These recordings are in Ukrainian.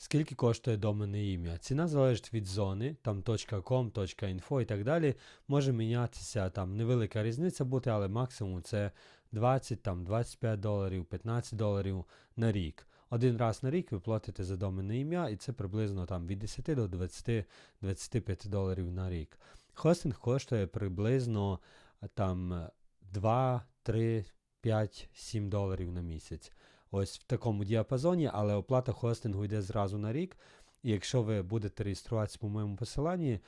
Скільки коштує доменне ім'я? Ціна залежить від зони, там .com, .info і так далі. Може мінятися там невелика різниця бути, але максимум це 20, там 25 доларів, 15 доларів на рік. Один раз на рік ви платите за доменне ім'я, і це приблизно там від 10 до 20-25 доларів на рік. Хостинг коштує приблизно там 2, 3, 5, 7 доларів на місяць. Ось в такому діапазоні, але оплата хостингу йде зразу на рік. І якщо ви будете реєструватися по моєму посиланні,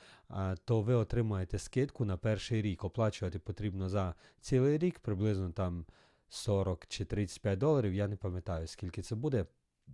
то ви отримаєте скидку на перший рік. Оплачувати потрібно за цілий рік, приблизно там 40 чи 35 доларів. Я не пам'ятаю, скільки це буде.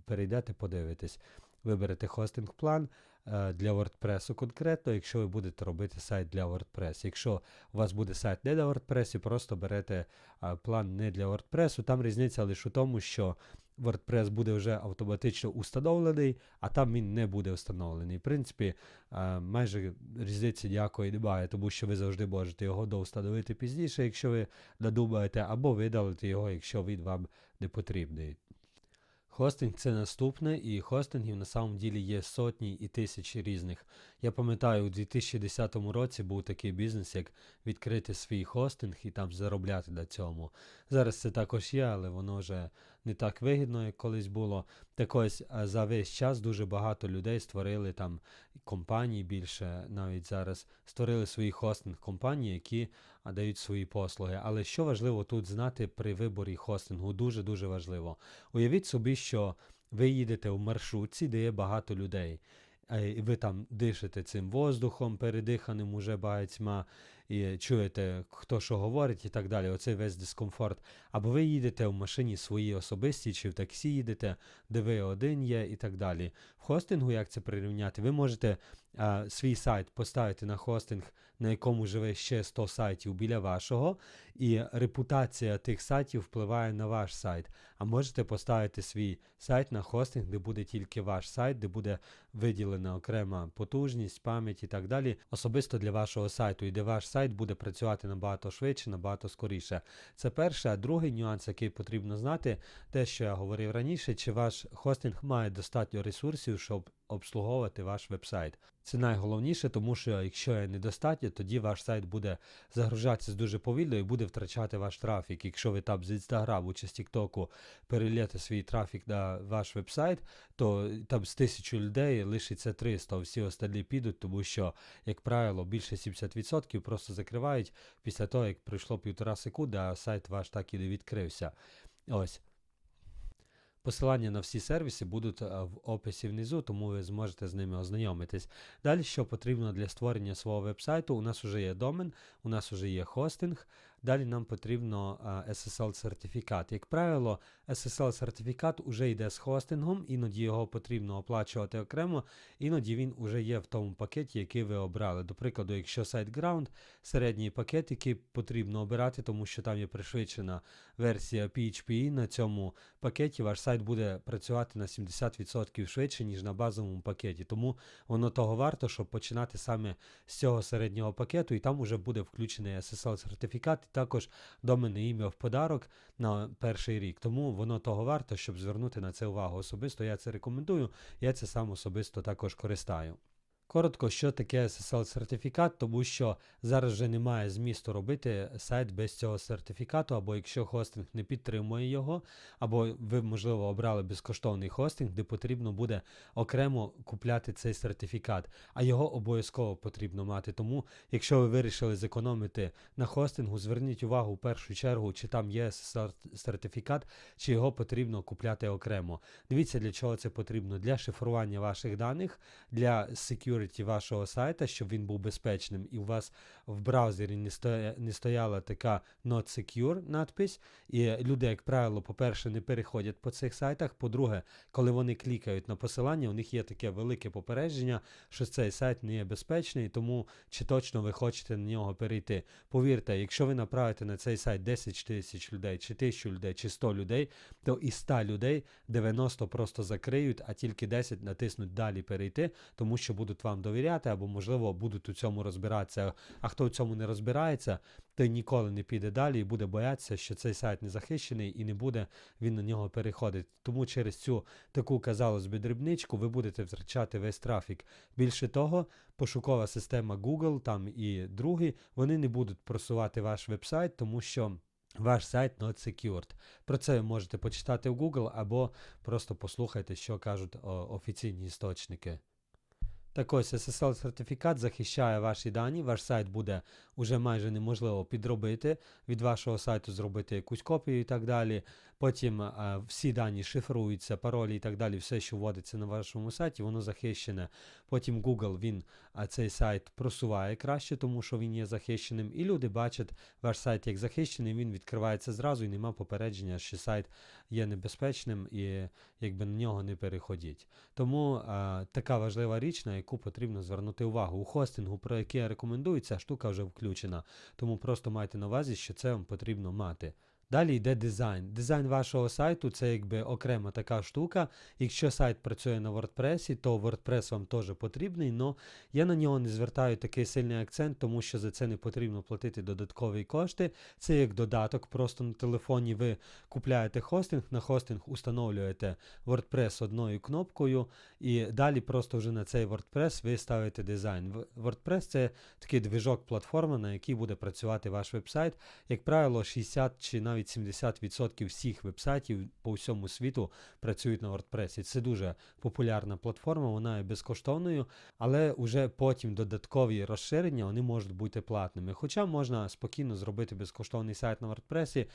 Перейдете, подивитесь. Виберете хостинг план для WordPress конкретно, якщо ви будете робити сайт для WordPress. Якщо у вас буде сайт не для WordPress, просто берете е, план не для WordPress, там різниця лише у тому, що WordPress буде вже автоматично установлений, а там він не буде встановлений. В принципі, е, майже різниці ніякої немає, тому що ви завжди можете його доустановити пізніше, якщо ви надумаєте, або видалити його, якщо він вам не потрібний. Хостинг це наступне, і хостингів на самом ділі є сотні і тисячі різних. Я пам'ятаю, у 2010 році був такий бізнес, як відкрити свій хостинг і там заробляти на цьому. Зараз це також є, але воно вже не так вигідно, як колись було. Так ось за весь час дуже багато людей створили там компанії більше навіть зараз створили свої хостинг компанії, які дають свої послуги. Але що важливо тут знати при виборі хостингу, дуже дуже важливо. Уявіть собі, що ви їдете в маршрутці, де є багато людей. е, ви там дишите цим воздухом, передиханим уже багатьма, і чуєте, хто що говорить і так далі. Оцей весь дискомфорт. Або ви їдете в машині своїй особистій, чи в таксі їдете, де ви один є, і так далі. В хостингу, як це прирівняти, ви можете а, свій сайт поставити на хостинг, на якому живе ще 100 сайтів біля вашого, і репутація тих сайтів впливає на ваш сайт. А можете поставити свій сайт на хостинг, де буде тільки ваш сайт, де буде виділена окрема потужність, пам'ять і так далі, особисто для вашого сайту, і де ваш сайт буде працювати набагато швидше, набагато скоріше. Це перше. А другий нюанс, який потрібно знати, те, що я говорив раніше, чи ваш хостинг має достатньо ресурсів, щоб обслуговувати ваш веб-сайт. Це найголовніше, тому що якщо є недостатньо, тоді ваш сайт буде загружатися дуже повільно і буде втрачати ваш трафік. Якщо ви там з інстаграму чи з Тіктоку перелєте свій трафік на ваш веб-сайт, то там з тисячу людей лишиться 300, а всі остальні підуть, тому що, як правило, більше 70% просто закривають після того, як пройшло півтора секунди, а сайт ваш так і не відкрився. Ось. Посилання на всі сервіси будуть е, в описі внизу, тому ви зможете з ними ознайомитись. Далі, що потрібно для створення свого вебсайту, у нас вже є домен, у нас вже є хостинг. Далі нам потрібно SSL-сертифікат. Як правило, SSL-сертифікат вже йде з хостингом, іноді його потрібно оплачувати окремо, іноді він вже є в тому пакеті, який ви обрали. До прикладу, якщо SiteGround, середній пакет, який потрібно обирати, тому що там є пришвидшена версія PHP, на цьому пакеті ваш сайт буде працювати на 70% швидше, ніж на базовому пакеті. Тому воно того варто, щоб починати саме з цього середнього пакету, і там вже буде включений SSL-сертифікат, і також доменне ім'я в подарок на перший рік. Тому воно того варто, щоб звернути на це увагу. Особисто я це рекомендую, я це сам особисто також користаю. Коротко, що таке SSL-сертифікат, тому що зараз вже немає змісту робити сайт без цього сертифікату, або якщо хостинг не підтримує його, або ви, можливо, обрали безкоштовний хостинг, де потрібно буде окремо купляти цей сертифікат, а його обов'язково потрібно мати. Тому, якщо ви вирішили зекономити на хостингу, зверніть увагу в першу чергу, чи там є SSL-сертифікат, чи його потрібно купляти окремо. Дивіться, для чого це потрібно: для шифрування ваших даних, для security security вашого сайта, щоб він був безпечним, і у вас в браузері не стоя, не стояла така not secure надпись. І люди, як правило, по-перше, не переходять по цих сайтах. По-друге, коли вони клікають на посилання, у них є таке велике попередження, що цей сайт не є безпечний, тому чи точно ви хочете на нього перейти. Повірте, якщо ви направите на цей сайт 10 тисяч людей, чи 1000 людей, чи 100 людей, то із 100 людей 90 просто закриють, а тільки 10 натиснуть далі перейти, тому що будуть вам довіряти, або, можливо, будуть у цьому розбиратися. А хто у цьому не розбирається, той ніколи не піде далі і буде боятися, що цей сайт не захищений і не буде він на нього переходити. Тому через цю таку, казалось би, дрібничку ви будете втрачати весь трафік. Більше того, пошукова система Google там і другі, вони не будуть просувати ваш вебсайт, тому що. Ваш сайт not secured. Про це ви можете почитати в Google або просто послухайте, що кажуть офіційні істочники. Так ось SSL-сертифікат захищає ваші дані, ваш сайт буде уже майже неможливо підробити, від вашого сайту зробити якусь копію і так далі. Потім а, всі дані шифруються, паролі і так далі, все, що вводиться на вашому сайті, воно захищене. Потім Google він а, цей сайт просуває краще, тому що він є захищеним. І люди бачать ваш сайт як захищений, він відкривається зразу і нема попередження, що сайт є небезпечним і якби на нього не переходіть. Тому а, така важлива річ, на яку потрібно звернути увагу. У хостингу, про який я рекомендую, ця штука вже включена. Тому просто майте на увазі, що це вам потрібно мати. Далі йде дизайн. Дизайн вашого сайту це якби окрема така штука. Якщо сайт працює на WordPress, то WordPress вам теж потрібний, але я на нього не звертаю такий сильний акцент, тому що за це не потрібно платити додаткові кошти. Це як додаток, просто на телефоні ви купляєте хостинг, на хостинг установлюєте WordPress одною кнопкою, і далі просто вже на цей WordPress ви ставите дизайн. WordPress це такий движок платформи, на якій буде працювати ваш вебсайт. Як правило, 60 чи навіть 70% всіх вебсайтів по всьому світу працюють на WordPress. Це дуже популярна платформа, вона є безкоштовною, але вже потім додаткові розширення вони можуть бути платними. Хоча можна спокійно зробити безкоштовний сайт на WordPress,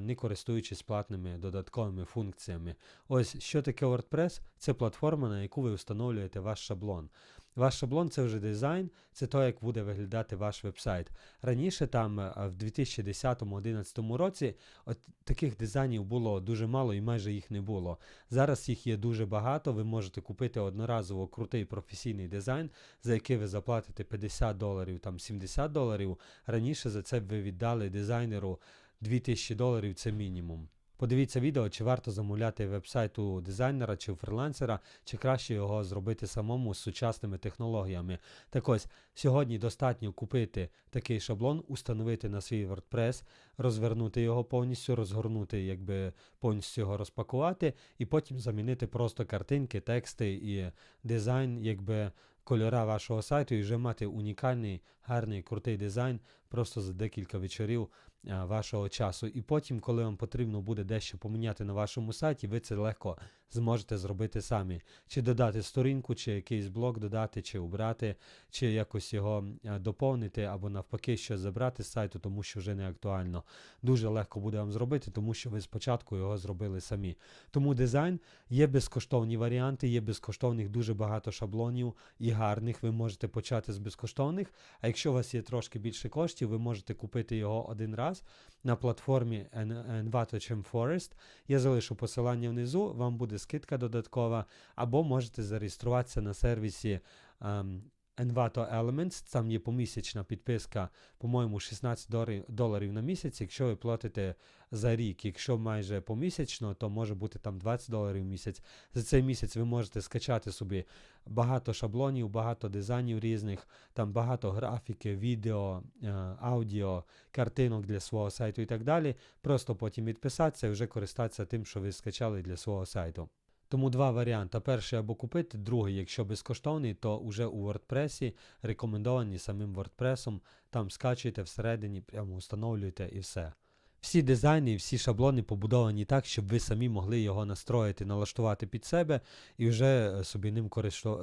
не користуючись платними додатковими функціями. Ось що таке WordPress? Це платформа, на яку ви встановлюєте ваш шаблон. Ваш шаблон це вже дизайн, це то, як буде виглядати ваш вебсайт. Раніше, там е, в 2010-2011 році, от таких дизайнів було дуже мало і майже їх не було. Зараз їх є дуже багато. Ви можете купити одноразово крутий професійний дизайн, за який ви заплатите 50 доларів, там 70 доларів. Раніше за це б ви віддали дизайнеру 2000 доларів, це мінімум. Подивіться відео, чи варто замовляти вебсайт у дизайнера чи у фрилансера, чи краще його зробити самому з сучасними технологіями. Так ось, сьогодні достатньо купити такий шаблон, установити на свій WordPress, розвернути його повністю, розгорнути, якби повністю його розпакувати, і потім замінити просто картинки, тексти і дизайн, якби кольора вашого сайту, і вже мати унікальний, гарний, крутий дизайн просто за декілька вечорів а, вашого часу. І потім, коли вам потрібно буде дещо поміняти на вашому сайті, ви це легко зможете зробити самі. Чи додати сторінку, чи якийсь блок додати, чи убрати, чи якось його а, доповнити, або навпаки, щось забрати з сайту, тому що вже не актуально. Дуже легко буде вам зробити, тому що ви спочатку його зробили самі. Тому дизайн є безкоштовні варіанти, є безкоштовних дуже багато шаблонів і гарних. Ви можете почати з безкоштовних. А якщо у вас є трошки більше коштів, ви можете купити його один раз на платформі Envato Forest. Я залишу посилання внизу, вам буде скидка додаткова, або можете зареєструватися на сервісі. ем, Envato Elements, там є помісячна підписка, по-моєму, 16 доларів- на місяць. Якщо ви платите за рік, якщо майже помісячно, то може бути там 20 доларів в місяць. За цей місяць ви можете скачати собі багато шаблонів, багато дизайнів різних, там багато графіки, відео, е, аудіо, картинок для свого сайту і так далі. Просто потім відписатися і вже користатися тим, що ви скачали для свого сайту. Тому два варіанти. Перший або купити, другий, якщо безкоштовний, то вже у WordPress, рекомендовані самим WordPress, там скачуєте всередині, прямо встановлюєте і все. Всі дизайни всі шаблони побудовані так, щоб ви самі могли його настроїти, налаштувати під себе і вже е, собі ним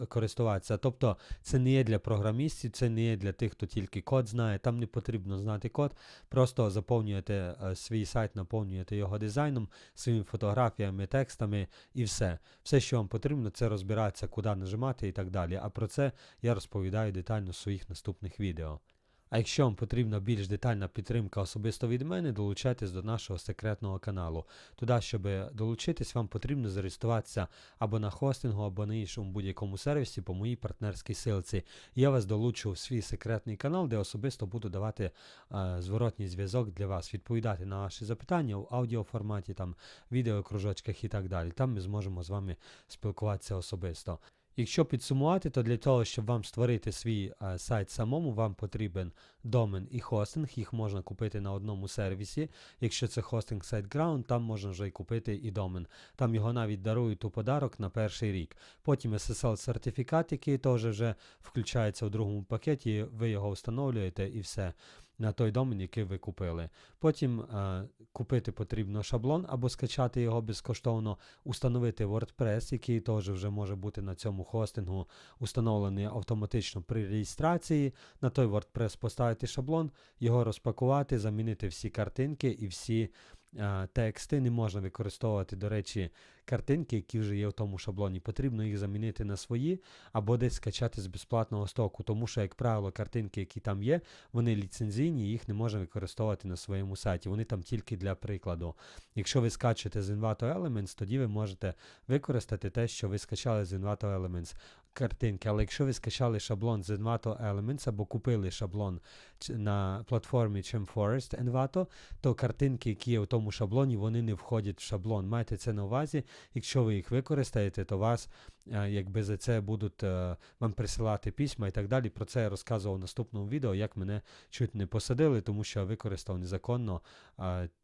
користуватися. Тобто це не є для програмістів, це не є для тих, хто тільки код знає. Там не потрібно знати код. Просто заповнюєте е, свій сайт, наповнюєте його дизайном, своїми фотографіями, текстами і все. Все, що вам потрібно, це розбиратися, куди нажимати і так далі. А про це я розповідаю детально в своїх наступних відео. А якщо вам потрібна більш детальна підтримка особисто від мене, долучайтесь до нашого секретного каналу. Туди, щоб долучитись, вам потрібно зареєструватися або на хостингу, або на іншому будь-якому сервісі по моїй партнерській силці. Я вас долучу в свій секретний канал, де особисто буду давати е, зворотній зв'язок для вас, відповідати на ваші запитання в аудіоформаті, там, відеокружочках і так далі. Там ми зможемо з вами спілкуватися особисто. Якщо підсумувати, то для того, щоб вам створити свій е, сайт самому, вам потрібен домен і хостинг. Їх можна купити на одному сервісі. Якщо це хостинг SiteGround, там можна вже й купити і домен. Там його навіть дарують у подарок на перший рік. Потім SSL-сертифікат, який теж вже включається у другому пакеті, ви його встановлюєте і все. На той домен, який ви купили. Потім е, купити потрібно шаблон або скачати його безкоштовно, установити WordPress, який теж вже може бути на цьому хостингу, установлений автоматично при реєстрації. На той WordPress поставити шаблон, його розпакувати, замінити всі картинки і всі тексти. Не можна використовувати, до речі, картинки, які вже є в тому шаблоні. Потрібно їх замінити на свої або десь скачати з безплатного стоку, тому що, як правило, картинки, які там є, вони ліцензійні, їх не можна використовувати на своєму сайті. Вони там тільки для прикладу. Якщо ви скачуєте з Envato Elements, тоді ви можете використати те, що ви скачали з Envato Elements картинки. Але якщо ви скачали шаблон з Envato Elements або купили шаблон на платформі ChemForest Envato, то картинки, які є в тому шаблоні, вони не входять в шаблон. Майте це на увазі. Якщо ви їх використаєте, то вас якби за це будуть е, вам присилати письма і так далі. Про це я розказував в наступному відео, як мене чуть не посадили, тому що я використав незаконно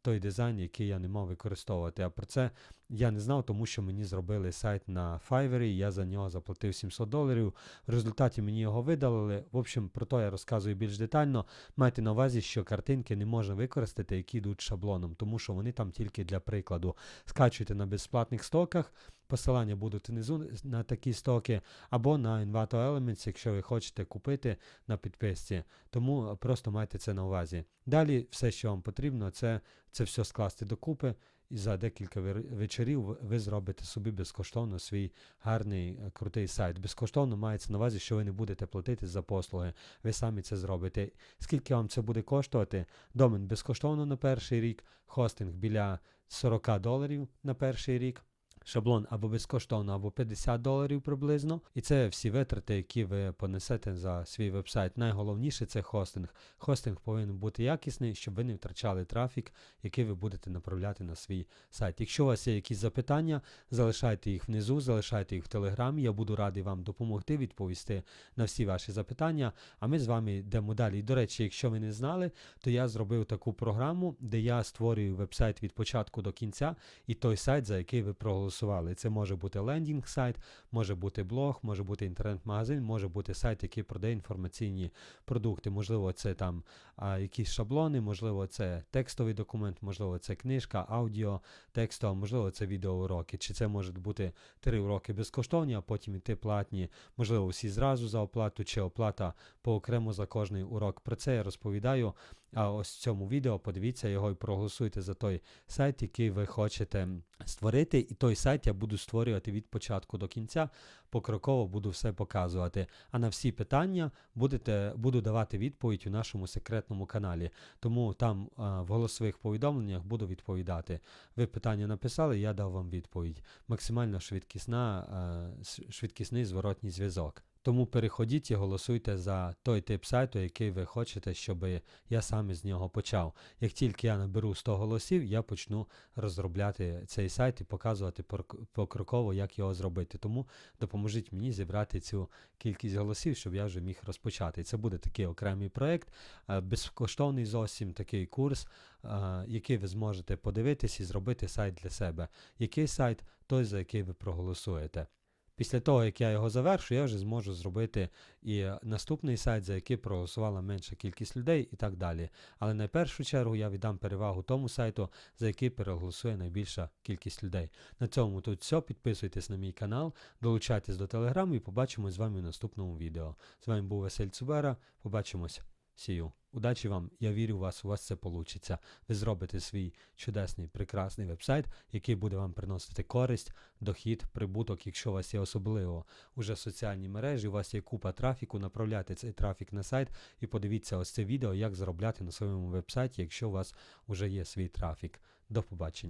той дизайн, який я не мав використовувати. А про це я не знав, тому що мені зробили сайт на Fiverr, я за нього заплатив 700 доларів. В результаті мені його видалили. В общем, про то я розказую більш детально. Майте на увазі, що картинки не можна використати, які йдуть шаблоном, тому що вони там тільки для прикладу. Скачуйте на безплатних стоках. Посилання будуть внизу на такі стоки, або на Envato Elements, якщо ви хочете купити на підписці. Тому просто майте це на увазі. Далі все, що вам потрібно, це це все скласти докупи, і за декілька вечорів ви зробите собі безкоштовно свій гарний е, крутий сайт. Безкоштовно мається на увазі, що ви не будете платити за послуги. Ви самі це зробите. Скільки вам це буде коштувати? Домен безкоштовно на перший рік, хостинг біля 40 доларів на перший рік шаблон або безкоштовно, або 50 доларів приблизно. І це всі витрати, які ви понесете за свій вебсайт. Найголовніше це хостинг. Хостинг повинен бути якісний, щоб ви не втрачали трафік, який ви будете направляти на свій сайт. Якщо у вас є якісь запитання, залишайте їх внизу, залишайте їх в телеграмі. Я буду радий вам допомогти відповісти на всі ваші запитання. А ми з вами йдемо далі. І, до речі, якщо ви не знали, то я зробив таку програму, де я створюю вебсайт від початку до кінця, і той сайт, за який ви проголосували проголосували. Це може бути лендінг сайт, може бути блог, може бути інтернет-магазин, може бути сайт, який продає інформаційні продукти. Можливо, це там а, якісь шаблони, можливо, це текстовий документ, можливо, це книжка, аудіо, текстова, можливо, це відеоуроки. Чи це можуть бути три уроки безкоштовні, а потім іти платні, можливо, всі зразу за оплату, чи оплата по окремо за кожний урок. Про це я розповідаю. А ось в цьому відео подивіться його і проголосуйте за той сайт, який ви хочете створити. І той сайт я буду створювати від початку до кінця. Покроково буду все показувати. А на всі питання будете, буду давати відповідь у нашому секретному каналі. Тому там а, в голосових повідомленнях буду відповідати. Ви питання написали, я дав вам відповідь. Максимально швидкісна, а, швидкісний зворотній зв'язок. Тому переходіть і голосуйте за той тип сайту, який ви хочете, щоб я саме з нього почав. Як тільки я наберу 100 голосів, я почну розробляти цей сайт і показувати покроково, як його зробити. Тому допоможіть мені зібрати цю кількість голосів, щоб я вже міг розпочати. Це буде такий окремий проєкт, е, безкоштовний зовсім такий курс, е, який ви зможете подивитись і зробити сайт для себе. Який сайт, той, за який ви проголосуєте. Після того, як я його завершу, я вже зможу зробити і наступний сайт, за який проголосувала менша кількість людей і так далі. Але на першу чергу я віддам перевагу тому сайту, за який переголосує найбільша кількість людей. На цьому тут все. Підписуйтесь на мій канал, долучайтесь до телеграму і побачимось з вами в наступному відео. З вами був Василь Цубера. Побачимось. Сію. Удачі вам, я вірю в вас, у вас це вийде. Ви зробите свій чудесний, прекрасний вебсайт, який буде вам приносити користь, дохід, прибуток, якщо у вас є особливо уже соціальні мережі, у вас є купа трафіку, направляйте цей трафік на сайт і подивіться ось це відео, як заробляти на своєму вебсайті, якщо у вас вже є свій трафік. До побачення.